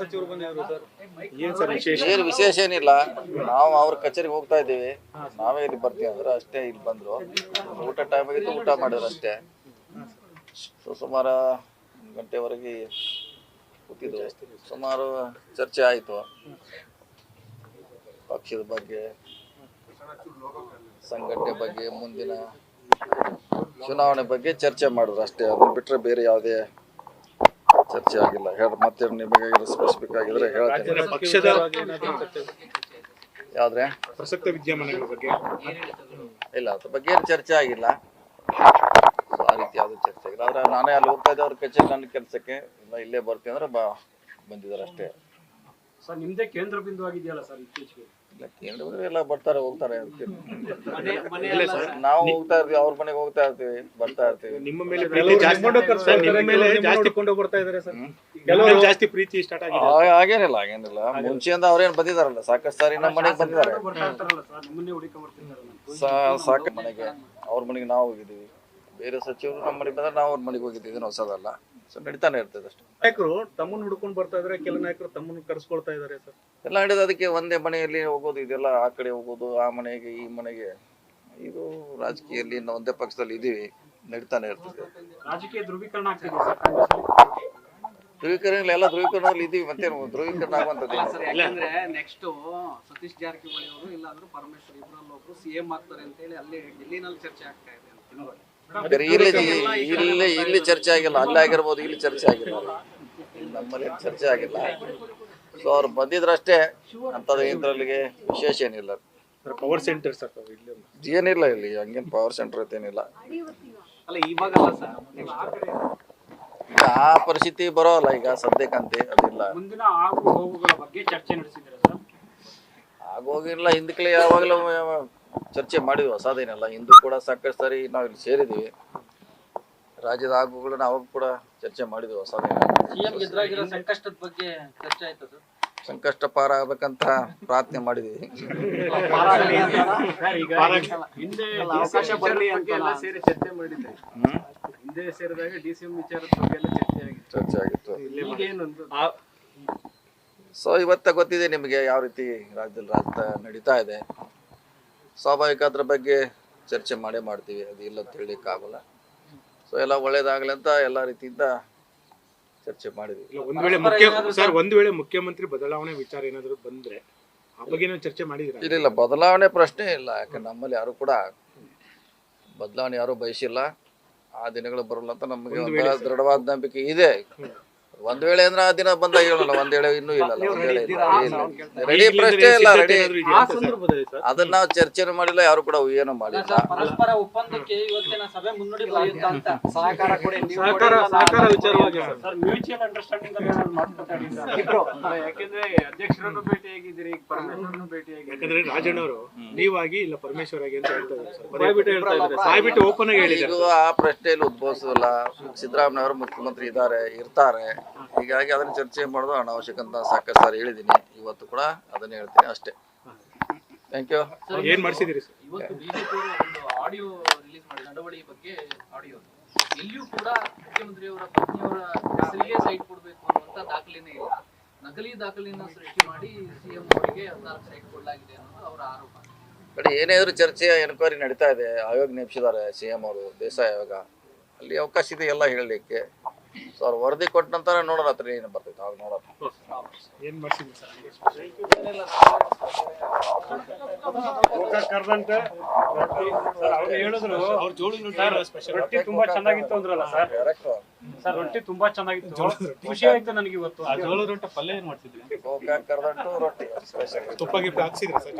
ಸಚಿವರು ಬಂದಿದ್ರು ಸರ್? ಏನ್ ಸರ್ ವಿಶೇಷ? ಏನು ವಿಶೇಷ ಏನಿಲ್ಲ. ನಾವು ಅವ್ರ ಕಚೇರಿಗೆ ಹೋಗ್ತಾ ಇದ್ದೀವಿ. ನಾವೇ ಇಲ್ಲಿ ಬರ್ತೀವಿ ಅಂದ್ರೆ ಅಷ್ಟೇ ಇಲ್ಲಿ ಬಂದ್ರು. ಊಟ ಟೈಮ್ ಆಗಿತ್ತು ಊಟ ಮಾಡಿದ್ರು ಅಷ್ಟೇ. ಸೊ ಸುಮಾರು ಒಂದು ಗಂಟೆವರೆಗೆ ಕೂತಿದ್ರು ಸುಮಾರು ಚರ್ಚೆ ಆಯಿತು. ಪಕ್ಷದ ಬಗ್ಗೆ ಸಂಘಟನೆ ಬಗ್ಗೆ ಮುಂದಿನ ಚುನಾವಣೆ ಬಗ್ಗೆ ಚರ್ಚೆ ಮಾಡಿದ್ರು ಅಷ್ಟೇ. ಅದನ್ನ ಬಿಟ್ಟರೆ ಬೇರೆ ಯಾವುದೇ ಚರ್ಚೆ ಆಗಿಲ್ಲ ಹೇಳಿ ಮತ್ತೆ ನಿಮಗೆ ಸ್ಪೆಸಿಫಿಕ್ ಆಗಿದ್ರೆ ಹೇಳ್ತೇನೆ ಪಕ್ಷದ ಯಾವ್ದ್ರೆ? ಪ್ರಸಕ್ತ ವಿದ್ಯಮಾನಗಳ ಬಗ್ಗೆ. ಇಲ್ಲ ಅದ್ರ ಬಗ್ಗೆ ಏನು ಚರ್ಚೆ ಆಗಿಲ್ಲ. ಸೊ ಆ ರೀತಿ ಯಾವ್ದು ಚರ್ಚೆ ಆಗಿಲ್ಲ. ಆದ್ರೆ ನಾನೇ ಅಲ್ಲಿ ಹೋಗ್ತಾ ಇದ್ದೆ ಅವ್ರ ಕಚೇರಿ ನನ್ನ ಕೆಲಸಕ್ಕೆ. ಇಲ್ಲ ಇಲ್ಲೇ ಬರ್ತೀನಿ ಅಂದ್ರೆ ಬಾ ಬಂದಿದ್ದಾರೆ ಅಷ್ಟೇ. ಸರ್ ನಿಮ್ದೇ ಕೇಂದ್ರ ಬಿಂದು ಆಗಿದೆಯಲ್ಲ ಸರ್ ಇತ್ತೀಚೆಗೆ? ಇಲ್ಲ ಎಲ್ಲ ಬರ್ತಾರೆ ಹೋಗ್ತಾರೆ ನಾವು ಹೋಗ್ತಾ ಇರ್ತೀವಿ ಅವ್ರ ಮನೆಗೆ ಹೋಗ್ತಾ ಇರ್ತೀವಿ ಬರ್ತಾ ಇರ್ತೀವಿ. ನಿಮ್ಮ ಮೇಲೆ ಪ್ರೀತಿ ಜಾಸ್ತಿ ಸರ್, ನಿಮ್ಮ ಮೇಲೆ ಜಾಸ್ತಿ ಕೊಂಡು ಬರ್ತಾ ಇದಾರೆ ಸರ್. ಕೆಲವರು ಜಾಸ್ತಿ ಪ್ರೀತಿ ಸ್ಟಾರ್ಟ್ ಆಗಿದೆ. ಹಾಗೇನಿಲ್ಲ ಹಾಗೇನಿಲ್ಲ. ಮುಂಚೆಯಿಂದ ಅವ್ರೇನ್ ಬಂದಿದಾರಲ್ಲ ಸಾಕಷ್ಟು ಸಾರಿ ನಮ್ಮ ಮನೆಗೆ ಬಂದಿದ್ದಾರೆ. ಬರ್ತಾ ಇರ್ತಾರಲ್ಲ ಸರ್ ನಿಮ್ಮನ್ನೇ ಹುಡುಕ ಬರ್ತಿರ್ತಾರಲ್ಲ ಸಾ- ಸಾಕು ಮನೆಗೆ ಅವ್ರ ಮನೆಗೆ ನಾವು ಹೋಗಿದ್ದೀವಿ. ಬೇರೆ ಸಚಿವರು ನಮ್ಮ ಮನೆಗೆ ಬಂದ್ರೆ ನಾವು ಅವ್ರ ಮನೆಗೆ ಹೋಗಿದ್ದೀವಿ ಏನು ಹೊಸದಲ್ಲ. ಸೊ ನಡೀತಾನೆ ಇರ್ತದೆ ಅಷ್ಟೇ. ನಾಯಕರು ತಮ್ಮನ್ನ ಹುಡ್ಕೊಂಡು ಬರ್ತಾ ಇದ್ರೆ ಕೆಲ ನಾಯಕರು ತಮ್ಮನ್ನ ಕರ್ಸ್ಕೊಳ್ತಾ ಇದಾರೆ ಸರ್. ಎಲ್ಲ ನಡೆದ ಅದಕ್ಕೆ ಒಂದೇ ಮನೆಯಲ್ಲಿ ಹೋಗೋದು ಇದೆಲ್ಲ ಆ ಕಡೆ ಹೋಗೋದು ಆ ಮನೆಗೆ ಈ ಮನೆಗೆ. ಇದು ರಾಜಕೀಯದಲ್ಲಿ ನಾವು ಒಂದೇ ಪಕ್ಷದಲ್ಲಿ ಇದೀವಿ ನಡೀತಾನೆ ಇರ್ತದೆ. ರಾಜಕೀಯ ಧ್ರುವೀಕರಣ ಆಗ್ತಿದೆ ಸರ್. ಧ್ರುವೀಕರಣ ಎಲ್ಲ ಧ್ರುವೀಕರಣದಲ್ಲಿ ಇದೀವಿ ಮತ್ತೆ ಧ್ರುವೀಕರಣ ಆಗುವಂಥದ್ದು ಸರ್ ಯಾಕಂದ್ರೆ ನೆಕ್ಸ್ಟ್ ಸತೀಶ್ ಜಾರಕಿಹೊಳಿ ಅವರು ಇಲ್ಲಾಂದ್ರೆ ಪರಮೇಶ್ವರ್ ಇಬ್ಬರಲ್ಲಿ ಒಬ್ರು ಸಿಎಂ ಆಗ್ತಾರೆ ಅಂತ ಹೇಳಿ ಅಲ್ಲಿ ಡೆಲ್ಲಿನಲ್ಲಿ ಚರ್ಚೆ ಆಗ್ತಾ ಇದೆ ಅಂತ. ಬೇರೆ ಇಲ್ಲಿ ಇಲ್ಲಿ ಇಲ್ಲಿ ಚರ್ಚೆ ಆಗಿಲ್ಲ. ಅಲ್ಲಿ ಆಗಿರ್ಬೋದು ಇಲ್ಲಿ ಚರ್ಚೆ ಆಗಿಲ್ಲ. ಇಲ್ಲಿ ನಮ್ಮಲ್ಲಿ ಚರ್ಚೆ ಆಗಿಲ್ಲ. ಸೊ ಅವ್ರು ಬಂದಿದ್ರಷ್ಟೇ ಅಂಥದ್ದು ಇದ್ರಲ್ಲಿಗೆ ವಿಶೇಷ ಏನಿಲ್ಲ. ಸರ್ ಪವರ್ ಸೆಂಟರ್ ಸರ್ ಇಲ್ಲಿ ಒಂದು. ಏನಿಲ್ಲ ಇಲ್ಲಿ ಹಂಗೇನು ಪವರ್ ಸೆಂಟರ್ ಏನಿಲ್ಲ. ಅಲ್ಲ ಇವಾಗಲ್ಲ ಸರ್ ಆ ಪರಿಸ್ಥಿತಿ ಬರೋಲ್ಲ ಈಗ ಸದ್ಯಕ್ಕಂತೆ ಅದಿಲ್ಲ. ಮುಂದಿನ ಆಗು ಹೋಗುಗಳ ಬಗ್ಗೆ ಚರ್ಚೆ ನಡೆಸಿದ್ದಾರೆ ಸರ್? ಆಗೋಗಿಲ್ಲ ಹಿಂದಕ್ಕೆ ಯಾವಾಗಲೂ ಚರ್ಚೆ ಮಾಡಿದ್ವಿ ಹೊಸದೇನಲ್ಲ. ಹಿಂದೂ ಕೂಡ ಸಾಕಷ್ಟು ಸಾರಿ ನಾವು ಇಲ್ಲಿ ಸೇರಿದ್ದೀವಿ ರಾಜ್ಯದ ಆಗುಗಳನ್ನ ಅವಾಗ ಕೂಡ ಚರ್ಚೆ ಮಾಡಿದ್ವಿ ಹೊಸದೇನಲ್ಲ ಸಂಕಷ್ಟದ ಬಗ್ಗೆ ಚರ್ಚೆ ಆಯ್ತು ಸಂಕಷ್ಟ ಪಾರ ಆಗ್ಬೇಕಂತ ಪ್ರಾರ್ಥನೆ ಮಾಡಿದ್ವಿ. ಸರ್, ಈಗ ಅವಕಾಶ ಬರಲಿ ಅಂತ ಎಲ್ಲ ಸೇರಿ ಚರ್ಚೆ ಆಗಿತ್ತು. ಸೊ ಇವತ್ತ ಗೊತ್ತಿದೆ ನಿಮಗೆ ಯಾವ ರೀತಿ ರಾಜ್ಯದಲ್ಲಿ ರಾಜ ನಡೀತಾ ಇದೆ. ಸ್ವಾಭಾವಿಕ ಅದ್ರ ಬಗ್ಗೆ ಚರ್ಚೆ ಮಾಡೇ ಮಾಡ್ತೀವಿ ಅದು ಇಲ್ಲ ಅಂತ ಹೇಳಲಿಕ್ಕಾಗಲ್ಲ ಸೊ ಎಲ್ಲ ಒಳ್ಳೇದಾಗಲಿ ಅಂತ ಎಲ್ಲ ರೀತಿಯಿಂದ ಚರ್ಚೆ ಮಾಡಿದ್ವಿ. ಇಲ್ಲ ಒಂದ್ ವೇಳೆ ಮುಖ್ಯ ಸರ್ ಒಂದ್ ವೇಳೆ ಮುಖ್ಯಮಂತ್ರಿ ಬದಲಾವಣೆ ವಿಚಾರ ಏನಾದ್ರು ಬಂದ್ರೆ ಆ ಬಗ್ಗೆ ನೀವು ಚರ್ಚೆ ಮಾಡಿದಿರ ಇಲ್ಲ ಇಲ್ಲ ಬದಲಾವಣೆ ಪ್ರಶ್ನೆ ಇಲ್ಲ ಯಾಕಂದ್ರೆ ನಮ್ಮಲ್ಲಿ ಯಾರು ಕೂಡ ಬದಲಾವಣೆ ಯಾರು ಬಯಸಿಲ್ಲ. ಆ ದಿನಗಳು ಬರಲ್ಲ ಅಂತ ನಮಗೆ ದೃಢವಾದ ನಂಬಿಕೆ ಇದೆ. ಒಂದ್ ವೇಳೆ ಅಂದ್ರೆ ಆ ದಿನ ಬಂದಾಗ ಹೇಳಲ್ಲ ಒಂದ್ ವೇಳೆ ಇನ್ನೂ ಇಲ್ಲ ಒಂದ್ ವೇಳೆ ರೆಡಿ ಪ್ರಶ್ನೆ ಇಲ್ಲ ರೆಡಿ ಆ ಸಂದರ್ಭದಲ್ಲಿ ಸರ್? ಅದನ್ನ ನಾವು ಚರ್ಚೆನೂ ಮಾಡಿಲ್ಲ ಯಾರು ಕೂಡ ಏನು ಮಾಡಿಲ್ಲ. ಪರಸ್ಪರ ಒಪ್ಪಂದಕ್ಕೆ ಇವತ್ತಿನ ಸಭೆ ಮುನ್ನುಡಿ ಬರೆಯುತ್ತಾ ಅಂತ. ಸಹಕಾರ ಕೊಡಿ ನೀವು ಸಹಕಾರ ಕೊಡಿ, ಸಹಕಾರ ವಿಚಾರವಾಗಿ ಕೊಡಿ. ಸರ್. ಮ್ಯೂಚುವಲ್ ಅಂಡರ್ಸ್ಟ್ಯಾಂಡಿಂಗ್ ಅಲ್ಲಿ ಏನಾದ್ರು ಮಾತುಕತೆ ಇಬ್ರು. ಅಲ್ಲ, ಯಾಕೆಂದ್ರೆ ಅಧ್ಯಕ್ಷರನ್ನು ಭೇಟಿಯಾಗಿದ್ದೀರಿ ಈಗ ಪರಮೇಶ್ವರನ್ನು ಭೇಟಿಯಾಗಿದ್ದೀರಿ ಯಾಕಂದ್ರೆ ರಾಜಣ್ಣವರು ನೀವಾಗಿ ಇಲ್ಲ ಪರಮೇಶ್ವರ್ ಆಗಿ ಅಂತ ಹೇಳ್ತಾ ಇದ್ದಾರೆ ಸರ್. ಬಾಯ್ಬಿಟ್ಟು ಹೇಳ್ತಾ ಇದ್ದಾರೆ. ಬಾಯ್ಬಿಟ್ಟು ಓಪನ್ ಆಗಿ ಹೇಳಿದ್ದಾರೆ ಈಗ ಆ ಪ್ರಶ್ನೆಯಲ್ಲಿ ಉದ್ಭವಿಸಲ್ಲ ಸಿದ್ದರಾಮಯ್ಯ ಅವರು ಮುಖ್ಯಮಂತ್ರಿ ಇದ್ದಾರೆ ಇರ್ತಾರೆ. ಹೀಗಾಗಿ ಅದನ್ನ ಚರ್ಚೆ ಮಾಡೋದು ಅನಾವಶ್ಯಕ ಅಂತ ಸಾಕಷ್ಟು ಸಾರಿ ಹೇಳಿದ್ದೀನಿ ಇವತ್ತು ಕೂಡ ಅದನ್ನ ಹೇಳ್ತೀನಿ ಅಷ್ಟೇ. ಥ್ಯಾಂಕ್ ಯು ಏನ್ ಮಾಡಿಸಿದಿರಿ ಸರ್? ಇವತ್ತು ಬಿಜೆಪಿ ಒಂದು ಆಡಿಯೋ ರಿಲೀಸ್ ಮಾಡಿ ನಡವಳಿ ಬಗ್ಗೆ ಆಡಿಯೋ. ಎಲ್ಲಿಯೂ ಕೂಡ ಮುಖ್ಯಮಂತ್ರಿಯವರ ಪತ್ನಿಯವರ ಹೆಸರಿಗೆ ಸೈಟ್ ಕೊಡಬೇಕು ಅನ್ನುವಂತ ದಾಖಲೆನೇ ಇಲ್ಲ. ನಕಲಿ ದಾಖಲೆಯನ್ನ ಸೃಷ್ಟಿ ಮಾಡಿ ಸಿಎಂ ಅವರಿಗೆ ಹದಿನಾಲ್ಕು ಸೈಟ್ ಕೊಡಲಾಗಿದೆ ಅನ್ನೋದು ಅವರ ಆರೋಪ. ಕಡೆ ಏನೇ ಇದ್ರೂ ಚರ್ಚೆ ಎನ್ಕ್ವೈರಿ ನಡೀತಾ ಇದೆ. ಆಯೋಗ ನೇಮಿಸಿದ್ದಾರೆ ಸಿ ಎಂ ಅವರು ದೇಸಾಯಿ ಆಯೋಗ. ಅಲ್ಲಿ ಅವಕಾಶ ಇದೆ ಎಲ್ಲ ಹೇಳಲಿಕ್ಕೆ. ಸೊ ಅವ್ರು ವರದಿ ಕೊಟ್ಟ ನಂತರ ನೋಡೋಣ ಹತ್ರ ಏನು ಬರ್ತೈತೆ ಅವಾಗ ನೋಡೋಣ. ಏನ್ ಮಾಡಿಸಿದ್ರಿ ಸರ್? ಕರ್ದಂತ. ಅವ್ರು ಹೇಳಿದ್ರು ಸರ್, ರೊಟ್ಟಿ ತುಂಬಾ ಚೆನ್ನಾಗಿತ್ತು ಅಂದ್ರಲ್ಲ ಸರ್. ಸರ್ ರೊಟ್ಟಿ ತುಂಬಾ ಚೆನ್ನಾಗಿತ್ತು. ಖುಷಿ ಆಯ್ತು ನನಗೆ ಇವತ್ತು. ಜೋಳದ ರೊಟ್ಟಿ ಪಲ್ಯ ಏನ್ ಮಾಡ್ತಿದ್ರಿ? ಗೋಕಾಕ್ ಕರ್ದಂಟು ರೊಟ್ಟಿ ಸ್ಪೆಷಲ್ ತುಪ್ಪ ಗಿಪ್ಪ ಹಾಕ್ಸಿದ್ರಿ ಸರ್?